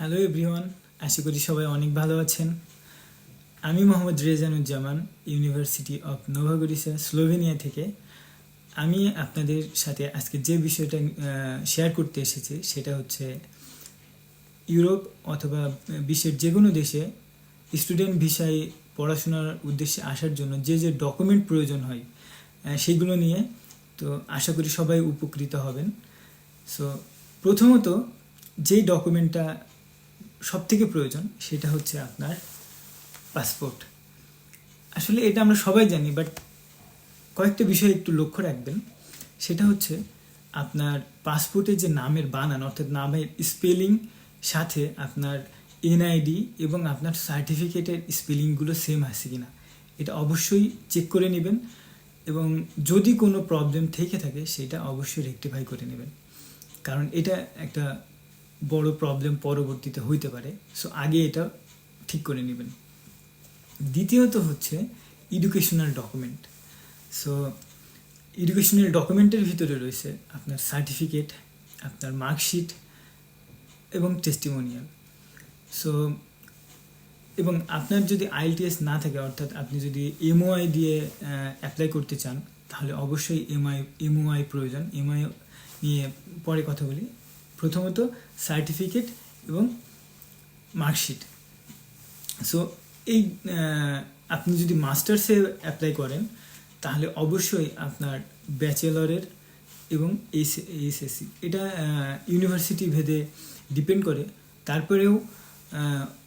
Hello everyone আশা করি সবাই অনেক ভালো আছেন। আমি Mohammad Rezanuzzaman university of Nova Gorica Slovenia থেকে। আমি আপনাদের সাথে আজকে যে বিষয়টা শেয়ার করতে এসেছি, সেটা হচ্ছে ইউরোপ অথবা বিশ্বের যে কোনো দেশে স্টুডেন্ট ভিসায় পড়াশোনার উদ্দেশ্যে আসার জন্য যে যে ডকুমেন্ট প্রয়োজন হয় সেগুলো নিয়ে তো আশা করি সবাই উপকৃত হবেন। সো প্রথমত যেই ডকুমেন্টটা সব থেকে প্রয়োজন সেটা হচ্ছে আপনার পাসপোর্ট আসলে এটা আমরা সবাই জানি বাট কয়েকটা বিষয় একটু লক্ষ্য রাখবেন। সেটা হচ্ছে আপনার পাসপোর্টে যে নামের বানান, অর্থাৎ নামের স্পেলিং সাথে আপনার এনআইডি এবং আপনার সার্টিফিকেটের স্পেলিংগুলো সেম আছে কিনা, এটা অবশ্যই চেক করে নেবেন এবং যদি কোনো প্রবলেম থেকে থাকে, সেটা অবশ্যই রেকটিফাই করে নেবেন। কারণ এটা একটা বড় প্রবলেম পরবর্তীতে হইতে পারে। সো আগে এটা ঠিক করে নেবেন। দ্বিতীয়ত হচ্ছে এডুকেশনাল ডকুমেন্ট সো এডুকেশনাল ডকুমেন্টের ভিতরে রয়েছে আপনার সার্টিফিকেট আপনার মার্কশিট এবং টেস্টিমোনিয়াল সো এবং আপনার যদি আইএলটিএস না থাকে, অর্থাৎ আপনি যদি এমওআই দিয়ে অ্যাপ্লাই করতে চান, তাহলে অবশ্যই এমআই এমওআই প্রয়োজন। এমআই নিয়ে পরে কথা বলি। প্রথমত সার্টিফিকেট এবং মার্কশিট সো এই আপনি যদি মাস্টার্সে অ্যাপ্লাই করেন, তাহলে অবশ্যই আপনার ব্যাচেলরের এবং এইচএসসি এটা ইউনিভার্সিটি ভেদে ডিপেন্ড করে। তারপরেও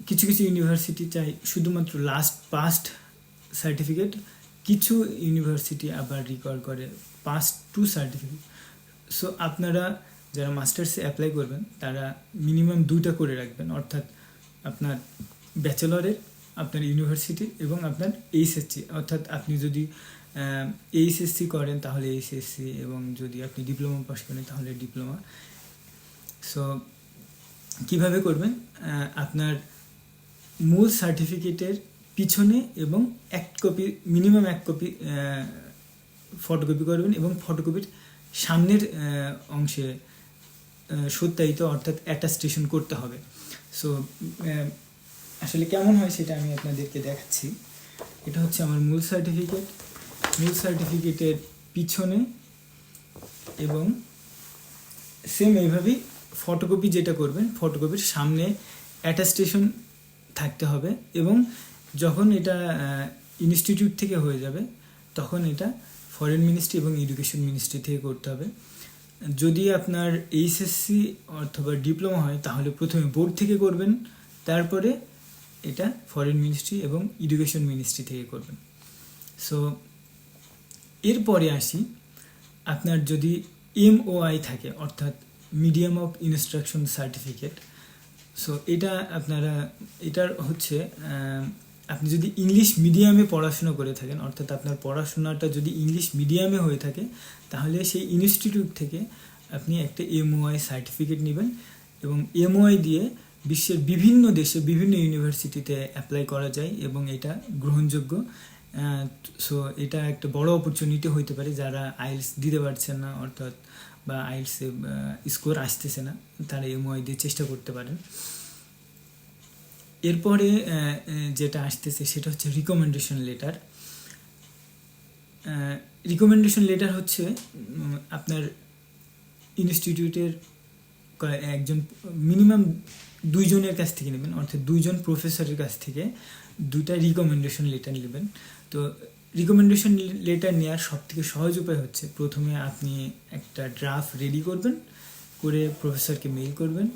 কিছু কিছু ইউনিভার্সিটি চাই, শুধুমাত্র লাস্ট পাস্ট সার্টিফিকেট কিছু ইউনিভার্সিটি আবার রিকোয়ার করে পাস টু সার্টিফিকেট সো আপনারা যারা মাস্টার্সে অ্যাপ্লাই করবেন, তারা মিনিমাম দুইটা করে রাখবেন। অর্থাৎ আপনার ব্যাচেলরের আপনার ইউনিভার্সিটি এবং আপনার এইচএসসি অর্থাৎ আপনি যদি এইচএসসি করেন, তাহলে এইচএসসি এবং যদি আপনি ডিপ্লোমা পাস করেন, তাহলে ডিপ্লোমা সো কীভাবে করবেন? আপনার মূল সার্টিফিকেটের পিছনে এবং এক কপি মিনিমাম এক কপি ফটোকপি করবেন এবং ফটোকপির সামনের অংশে সত্যায়িত, অর্থাৎ অ্যাটাস্টেশন করতে হবে। সো আসলে কেমন হয় সেটা আমি আপনাদেরকে দেখাচ্ছি। এটা হচ্ছে আমার মূল সার্টিফিকেট মূল সার্টিফিকেটের পিছনে এবং সেম এইভাবেই ফটোকপি যেটা করবেন ফটোকপির সামনে অ্যাটাস্টেশন থাকতে হবে এবং যখন এটা ইনস্টিটিউট থেকে হয়ে যাবে, তখন এটা ফরেন মিনিস্ট্রি এবং এডুকেশন মিনিস্ট্রি থেকে করতে হবে। যদি আপনার এইচএসসি অথবা ডিপ্লোমা হয়, তাহলে প্রথমে বোর্ড থেকে করবেন, তারপরে এটা ফরেন মিনিস্ট্রি এবং এডুকেশন মিনিস্ট্রি থেকে করবেন। সো এরপরে আসি, আপনার যদি এমওআই থাকে, অর্থাৎ medium of instruction certificate so এটা আপনারা, এটার হচ্ছে আপনি যদি ইংলিশ মিডিয়ামে পড়াশোনা করে থাকেন, অর্থাৎ আপনার পড়াশোনাটা যদি ইংলিশ মিডিয়ামে হয়ে থাকে, তাহলে সেই ইনস্টিটিউট থেকে আপনি একটা এমওআই সার্টিফিকেট নেবেন এবং এমওআই দিয়ে বিশ্বের বিভিন্ন দেশে, বিভিন্ন ইউনিভার্সিটিতে অ্যাপ্লাই করা যায় এবং এটা গ্রহণযোগ্য। সো এটা একটা বড় অপরচুনিটি হইতে পারে যারা আইএলস দিতে পারছেন না, অর্থাৎ বা আইএলসে স্কোর আসতেছে না, তারা এমওআই দিয়ে চেষ্টা করতে পারেন। এরপরে যেটা আসতেছে সেটা হচ্ছে রিকমেন্ডেশন লেটার রিকমেন্ডেশন লেটার হচ্ছে আপনার ইনস্টিটিউটের একজন মিনিমাম দুইজনের কাছ থেকে নেবেন, অর্থাৎ দুইজন প্রফেসরের কাছ থেকে দুটা রিকমেন্ডেশন লেটার নেবেন। তো রিকমেন্ডেশন লেটার নেওয়ার সব থেকে সহজ উপায় হচ্ছে, প্রথমে আপনি একটা ড্রাফট রেডি করবেন, করে প্রফেসরকে মেইল করবেন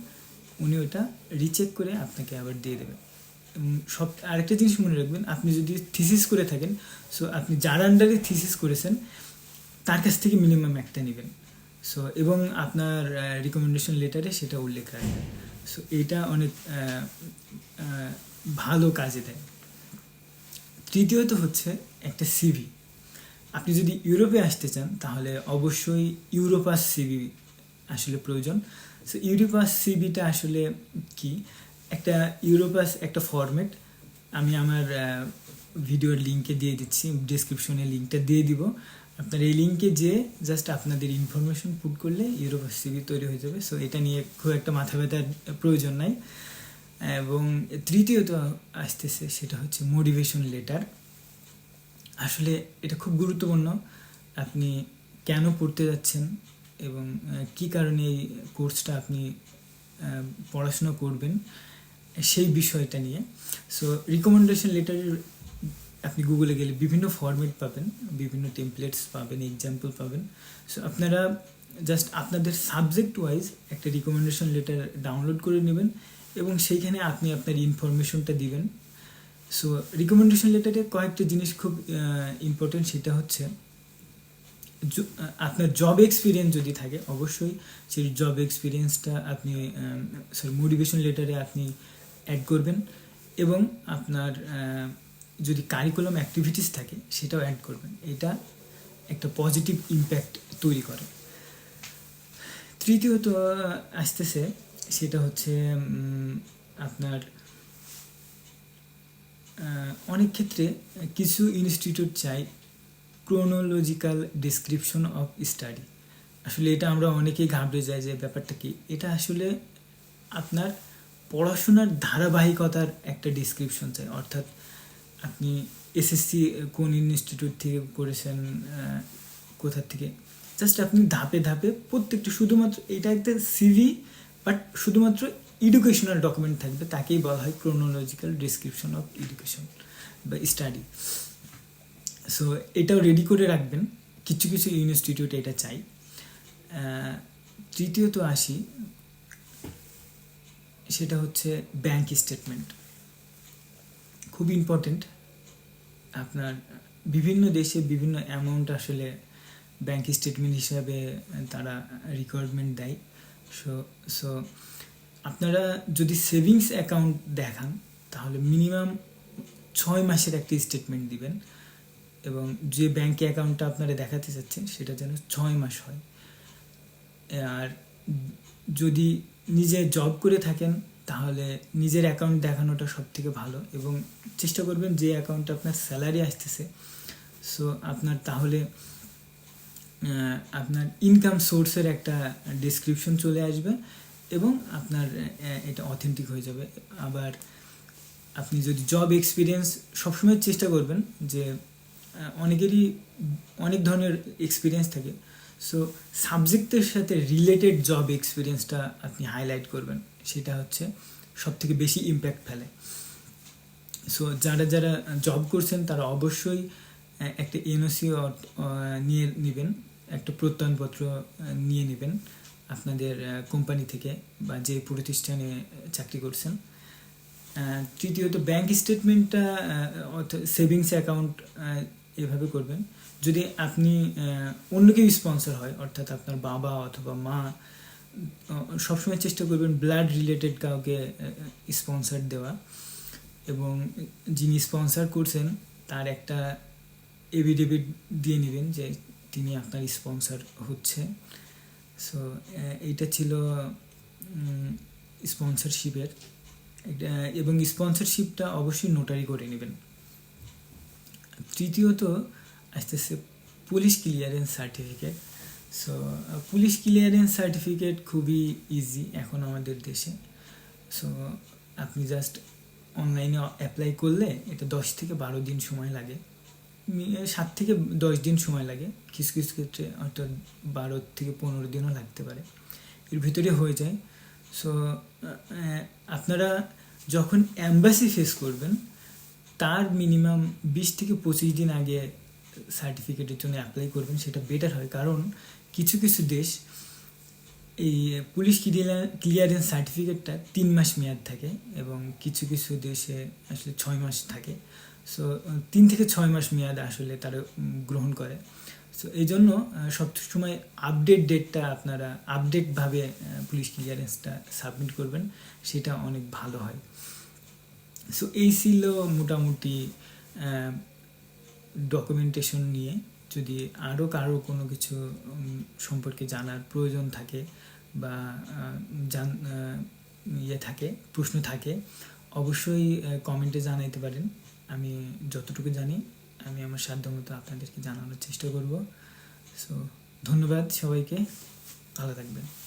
উনি ওটা রিচেক করে আপনাকে আবার দিয়ে দেবেন। সব, আরেকটা জিনিস মনে রাখবেন, আপনি যদি থিসিস করে থাকেন সো আপনি যার আন্ডারে থিসিস করেছেন, তার কাছ থেকে মিনিমাম একটা নেবেন। সো এবং আপনার রিকমেন্ডেশন লেটারে সেটা উল্লেখ রাখবেন। সো এটা অনেক ভালো কাজে দেয়। তৃতীয়ত হচ্ছে একটা সিভি আপনি যদি ইউরোপে আসতে চান, তাহলে অবশ্যই ইউরোপাস সিভি আসলে প্রয়োজন। সো ইউরোপাস সিবিটা আসলে কি? একটা ইউরোপাস একটা ফরম্যাট আমি আমার ভিডিওর লিঙ্কে দিয়ে দিচ্ছি ডিসক্রিপশনে লিঙ্কটা দিয়ে দিব। আপনার এই লিঙ্কে যে জাস্ট আপনাদের ইনফরমেশন পুট করলে ইউরোপাস সিভি তৈরি হয়ে যাবে। সো এটা নিয়ে খুব একটা মাথা ব্যথার প্রয়োজন নাই। এবং তৃতীয়ত আসতেছে সেটা হচ্ছে মোটিভেশন লেটার আসলে এটা খুব গুরুত্বপূর্ণ। আপনি কেন পড়তে যাচ্ছেন? এবং কী কারণে এই কোর্সটা আপনি পড়াশোনা করবেন, সেই বিষয়টা নিয়ে। সো রিকমেন্ডেশন লেটারের আপনি গুগলে গেলে বিভিন্ন ফরম্যাট পাবেন, বিভিন্ন টেমপ্লেটস পাবেন এক্সাম্পল পাবেন। সো আপনারা জাস্ট আপনাদের সাবজেক্ট ওয়াইজ একটা রিকমেন্ডেশন লেটার ডাউনলোড করে নেবেন এবং সেইখানে আপনি আপনার ইনফরমেশনটা দিবেন। সো রিকমেন্ডেশন লেটারে কয়েকটা জিনিস খুব ইম্পর্টেন্ট সেটা হচ্ছে আপনার জব এক্সপিরিয়েন্স যদি থাকে, অবশ্যই সেই জব এক্সপিরিয়েন্সটা আপনি সরি মোটিভেশন লেটারে আপনি অ্যাড করবেন এবং আপনার যদি কারিকুলাম অ্যাক্টিভিটিস থাকে, সেটাও অ্যাড করবেন। এটা একটা পজিটিভ ইম্প্যাক্ট তৈরি করে। তৃতীয়ত, আসতেছে, সেটা হচ্ছে আপনার অনেক ক্ষেত্রে কিছু ইনস্টিটিউট চাই ক্রোনোলজিক্যাল ডিসক্রিপশন অফ স্টাডি আসলে এটা আমরা অনেকেই ঘাবড়ে যাই যে ব্যাপারটা কি? এটা আসলে আপনার পড়াশোনার ধারাবাহিকতার একটা ডিসক্রিপশন চাই। অর্থাৎ আপনি এসএসসি কোন ইনস্টিটিউট থেকে করেছেন কোথার থেকে? জাস্ট আপনি ধাপে ধাপে প্রত্যেকটা শুধুমাত্র এটা একটা সিভি বাট শুধুমাত্র এডুকেশনাল ডকুমেন্ট থাকবে। তাকেই বলা হয় ক্রোনোলজিক্যাল ডিসক্রিপশন অফ এডুকেশন বা স্টাডি সো এটাও রেডি করে রাখবেন। কিছু কিছু ইনস্টিটিউট এটা চাই। তৃতীয়ত আসি। সেটা হচ্ছে ব্যাংক স্টেটমেন্ট খুব ইম্পর্টেন্ট আপনার বিভিন্ন দেশে বিভিন্ন অ্যামাউন্ট আসলে ব্যাংক স্টেটমেন্ট হিসাবে তারা রিকোয়ারমেন্ট দেয়। সো সো আপনারা যদি সেভিংস অ্যাকাউন্ট দেখান, তাহলে মিনিমাম ছয় মাসের একটি স্টেটমেন্ট দিবেন। এবং যে ব্যাংকে অ্যাকাউন্টটা আপনারা দেখাতে চাচ্ছেন, সেটা যেন ছয় মাস হয়। আর যদি নিজে জব করে থাকেন, তাহলে নিজের অ্যাকাউন্ট দেখানোটা সব থেকে ভালো এবং চেষ্টা করবেন যে অ্যাকাউন্টে আপনার স্যালারি আসতেছে সো আপনার তাহলে আপনার ইনকাম সোর্সের একটা ডিসক্রিপশন চলে আসবে এবং আপনার এটা অথেন্টিক হয়ে যাবে। আবার আপনি যদি জব এক্সপিরিয়েন্স সবসময় চেষ্টা করবেন যে অনেকেরই অনেক ধরনের এক্সপিরিয়েন্স থাকে। সো সাবজেক্টের সাথে রিলেটেড জব এক্সপিরিয়েন্সটা আপনি হাইলাইট করবেন। সেটা হচ্ছে সব থেকে বেশি ইম্প্যাক্ট ফেলে। সো যারা যারা জব করছেন, তারা অবশ্যই একটা এনওসি নিয়ে নেবেন। একটা প্রত্যয়নপত্র নিয়ে নেবেন আপনাদের কোম্পানি থেকে বা যে প্রতিষ্ঠানে চাকরি করছেন। তৃতীয়ত ব্যাংক স্টেটমেন্টটা অর্থাৎ সেভিংস অ্যাকাউন্ট এভাবে করবেন। যদি আপনি অন্য কেউ স্পন্সর হয়, অর্থাৎ আপনার বাবা অথবা মা সবসময় চেষ্টা করবেন ব্লাড রিলেটেড কাউকে স্পন্সর দেওয়া। এবং যিনি স্পন্সর করছেন, তার একটা এভিডেভিট দিয়ে নেবেন যে তিনি আপনার স্পন্সর হচ্ছে। সো এইটা ছিল স্পন্সরশিপের এবং স্পন্সরশিপটা অবশ্যই নোটারি করে নেবেন। তৃতীয়ত আসতেছে police clearance certificate so police clearance certificate খুবই ইজি এখন আমাদের দেশে। সো আপনি জাস্ট অনলাইনে অ্যাপ্লাই করলে এটা দশ থেকে বারো দিন সময় লাগে। সাত থেকে দশ দিন সময় লাগে। কিছু কিছু ক্ষেত্রে হয়তো বারো থেকে পনেরো দিনও লাগতে পারে। এর ভিতরে হয়ে যায়। সো আপনারা যখন অ্যাম্বাসি ফেস করবেন তার মিনিমাম বিশ থেকে পঁচিশ দিন আগে সার্টিফিকেটের জন্য অ্যাপ্লাই করবেন, সেটা বেটার হয়। কারণ কিছু কিছু দেশ এই পুলিশ ক্লিয়ারেন্স সার্টিফিকেটটা তিন মাস মেয়াদ থাকে এবং কিছু কিছু দেশে আসলে ছয় মাস থাকে। সো তিন থেকে ছয় মাস মেয়াদ আসলে তারা গ্রহণ করে। সো এই জন্য সব সময় আপডেট ডেটটা আপনারা আপডেটভাবে পুলিশ ক্লিয়ারেন্সটা সাবমিট করবেন, সেটা অনেক ভালো হয়। সো এই ছিল মোটামুটি ডকুমেন্টেশন নিয়ে। যদি আরও কারও কোনো কিছু সম্পর্কে জানার প্রয়োজন থাকে বা জান ইয়ে থাকে, প্রশ্ন থাকে, অবশ্যই কমেন্টে জানাইতে পারেন। আমি যতটুকু জানি, আমি আমার সাধ্যমতো আপনাদেরকে জানানোর চেষ্টা করব। সো ধন্যবাদ সবাইকে। ভালো থাকবেন।